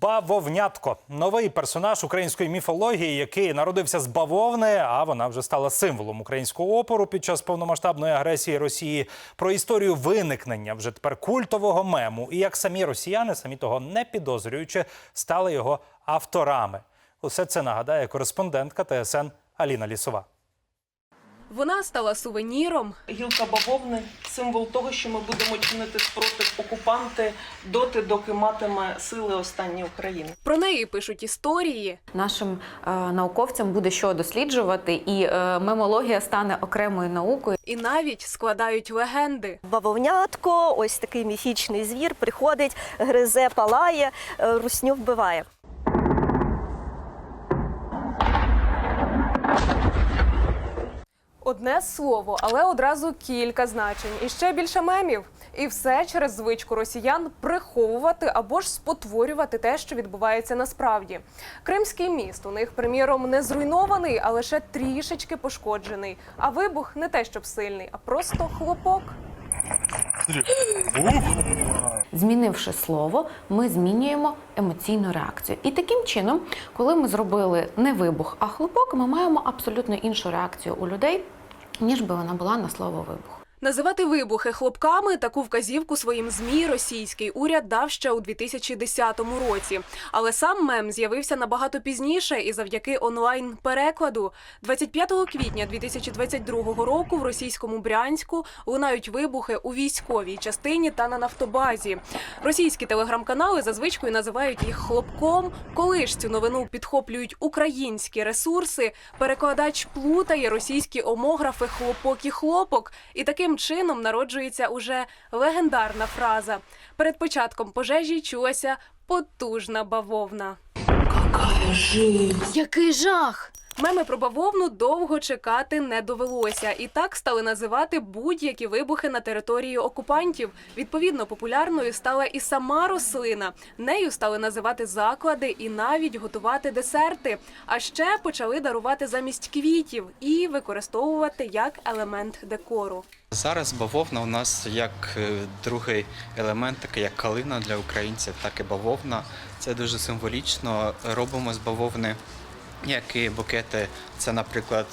Бавовнятко новий персонаж української міфології, який народився з бавовни, а вона вже стала символом українського опору під час повномасштабної агресії Росії. Про історію виникнення вже тепер культового мему, і як самі росіяни, самі того не підозрюючи, стали його авторами. Усе це нагадає кореспондентка ТСН Аліна Лісова. Вона стала сувеніром, Гілка бавовни символ того, що ми будемо чинити спротив окупанти доти, доки матиме сили останні України. про неї пишуть історії. Нашим е, науковцям буде що досліджувати, і е, мемологія стане окремою наукою. І навіть складають легенди. Бавовнятко, ось такий міфічний звір, приходить, гризе, палає, е, русню вбиває. Одне слово, але одразу кілька значень. І ще більше мемів. І все через звичку росіян приховувати або ж спотворювати те, що відбувається насправді. Кримський міст у них, приміром, не зруйнований, а лише трішечки пошкоджений. А вибух не те, щоб сильний, а просто хлопок. Змінивши слово, ми змінюємо емоційну реакцію. І таким чином, коли ми зробили не вибух, а хлопок, ми маємо абсолютно іншу реакцію у людей, ніж би вона була на слово вибух. Називати вибухи хлопками таку вказівку своїм змі російський уряд дав ще у 2010 році. Але сам мем з'явився набагато пізніше і завдяки онлайн перекладу. 25 квітня 2022 року в російському Брянську лунають вибухи у військовій частині та на нафтобазі. Російські телеграм-канали за звичкою називають їх хлопком. Коли ж цю новину підхоплюють українські ресурси, перекладач плутає російські омографи хлопок і хлопок, і таким чином народжується уже легендарна фраза. Перед початком пожежі чулася потужна бавовна. Який жах! Меми про бавовну довго чекати не довелося, і так стали називати будь-які вибухи на території окупантів. Відповідно, популярною стала і сама рослина. Нею стали називати заклади і навіть готувати десерти. А ще почали дарувати замість квітів і використовувати як елемент декору. Зараз бавовна у нас як е, другий елемент, такий як калина для українців, так і бавовна. Це дуже символічно. Робимо з бавовни які букети. Це, наприклад,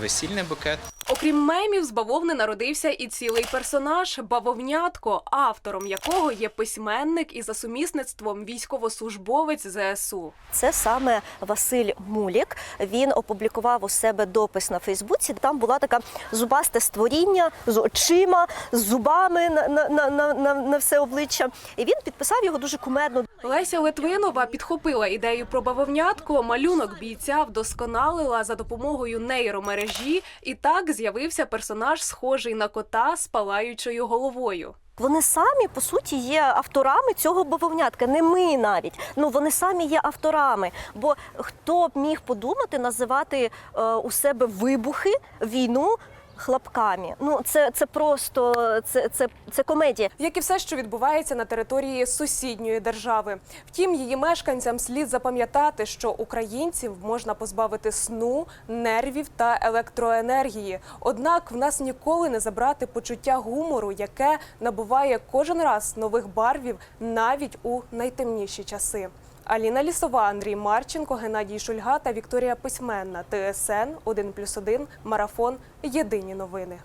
весільний букет. Окрім мемів, з бавовни народився і цілий персонаж бавовнятко, автором якого є письменник і за сумісництвом військовослужбовець ЗСУ. Це саме Василь Мулік. Він опублікував у себе допис на Фейсбуці. Там була така зубасте створіння з очима, з зубами на, на, на, на, на, все обличчя. І він підписав його дуже кумедно. Леся Литвинова підхопила ідею про бавовнятко. Малюнок бійця вдосконалила за допомогою нейромережі, і так з'явився персонаж, схожий на кота з палаючою головою. Вони самі по суті є авторами цього бавовнятка. Не ми навіть. Ну вони самі є авторами. Бо хто б міг подумати називати е, у себе вибухи, війну хлопками? Ну це, це просто це, це, це комедія. як і все, що відбувається на території сусідньої держави. Втім, її мешканцям слід запам'ятати, що українців можна позбавити сну, нервів та електроенергії. Однак в нас ніколи не забрати почуття гумору, яке набуває кожен раз нових барвів навіть у найтемніші часи. Аліна Лісова, Андрій Марченко, Геннадій Шульга та Вікторія Письменна. ТСН 1+,1, Марафон. Єдині новини.